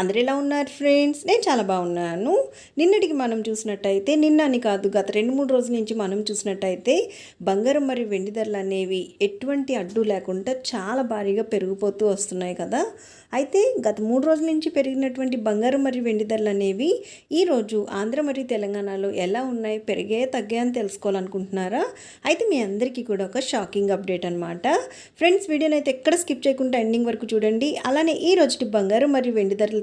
అందరు ఎలా ఉన్నారు ఫ్రెండ్స్? నేను చాలా బాగున్నాను. నిన్నటికి మనం చూసినట్టయితే నిన్న అని కాదు గత రెండు మూడు రోజుల నుంచి మనం చూసినట్టయితే బంగారం మరియు వెండి ధరలు అనేవి ఎటువంటి అడ్డు లేకుండా చాలా భారీగా పెరిగిపోతూ వస్తున్నాయి కదా. అయితే గత మూడు రోజుల నుంచి పెరిగినటువంటి బంగారం మరియు వెండి ధరలు అనేవి ఈరోజు ఆంధ్ర మరియు తెలంగాణలో ఎలా ఉన్నాయి పెరిగే తగ్గే అని తెలుసుకోవాలనుకుంటున్నారా? అయితే మీ అందరికీ కూడా ఒక షాకింగ్ అప్డేట్ అనమాట ఫ్రెండ్స్ వీడియోని అయితే ఎక్కడ స్కిప్ చేయకుండా ఎండింగ్ వరకు చూడండి. అలానే ఈ రోజుటి బంగారం మరియు వెండి ధరలు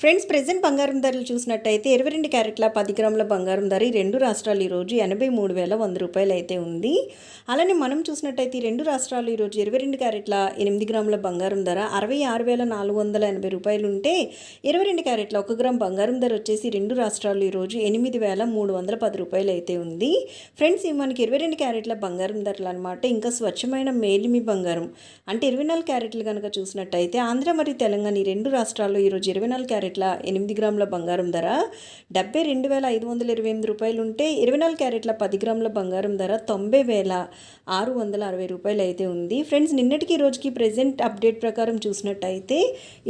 ఫ్రెండ్స్ ప్రజెంట్ బంగారం ధరలు చూసినట్టయితే ఇరవై రెండు క్యారెట్ల పది గ్రాముల బంగారం ధర ఈ రెండు రాష్ట్రాలు ఈరోజు ఎనభై మూడు వేల వంద రూపాయలు అయితే ఉంది. అలానే మనం చూసినట్టయితే ఈ రెండు రాష్ట్రాలు ఈరోజు ఇరవై రెండు క్యారెట్ల ఎనిమిది గ్రాముల బంగారం ధర అరవై ఆరు వేల నాలుగు వందల ఎనభై రూపాయలు ఉంటే ఇరవై రెండు క్యారెట్ల ఒక గ్రామ్ బంగారం ధర వచ్చేసి రెండు రాష్ట్రాలు ఈరోజు ఎనిమిది వేల మూడు వందల పది రూపాయలు అయితే ఉంది. ఫ్రెండ్స్ ఇవి మనకి ఇరవై రెండు క్యారెట్ల బంగారం ధరలు అనమాట ఇంకా స్వచ్ఛమైన మేలిమి బంగారం. అంటే ఇరవై నాలుగు క్యారెట్లు కనుక చూసినట్టయితే ఆంధ్ర మరియు తెలంగాణ ఈ రెండు రాష్ట్రాల్లో ఈరోజు ఇరవై నాలుగు క్యారెట్ క్యారెట్ల ఎనిమిది గ్రాముల బంగారం ధర డెబ్బై రెండు వేల ఐదు వందల ఇరవై ఎనిమిది రూపాయలు ఉంటే ఇరవై నాలుగు క్యారెట్ల పది గ్రాముల బంగారం ధర తొంభై వేల ఆరు వందల అరవై రూపాయలు అయితే ఉంది. ఫ్రెండ్స్ నిన్నటికి రోజుకి ప్రెజెంట్ అప్డేట్ ప్రకారం చూసినట్టయితే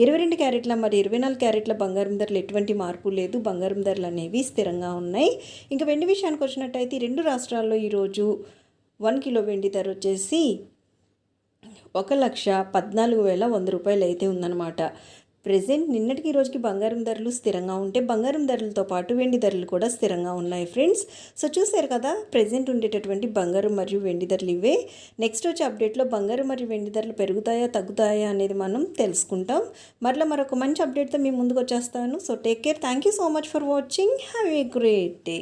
ఇరవై రెండు క్యారెట్ల మరి ఇరవై నాలుగు క్యారెట్ల బంగారం ధరలు ఎటువంటి మార్పు లేదు. బంగారం ధరలు అనేవి స్థిరంగా ఉన్నాయి. ఇంకా వెండి విషయానికి వచ్చినట్టయితే రెండు రాష్ట్రాల్లో ఈరోజు వన్ కిలో వెండి ధర వచ్చేసి ఒక లక్ష పద్నాలుగు వేల వంద రూపాయలు అయితే ఉందన్నమాట. ప్రజెంట్ నిన్నటికి రోజుకి బంగారం ధరలు స్థిరంగా ఉంటే బంగారం ధరలతో పాటు వెండి ధరలు కూడా స్థిరంగా ఉన్నాయి ఫ్రెండ్స్. సో చూసారు కదా ప్రజెంట్ ఉండేటటువంటి బంగారం మరియు వెండి ధరలు ఇవే. నెక్స్ట్ వచ్చే అప్డేట్లో బంగారం మరియు వెండి ధరలు పెరుగుతాయా తగ్గుతాయా అనేది మనం తెలుసుకుంటాం. మరలా మరొక మంచి అప్డేట్తో మీ ముందుకు వచ్చేస్తాను. So take care thank you so much for watching have a great day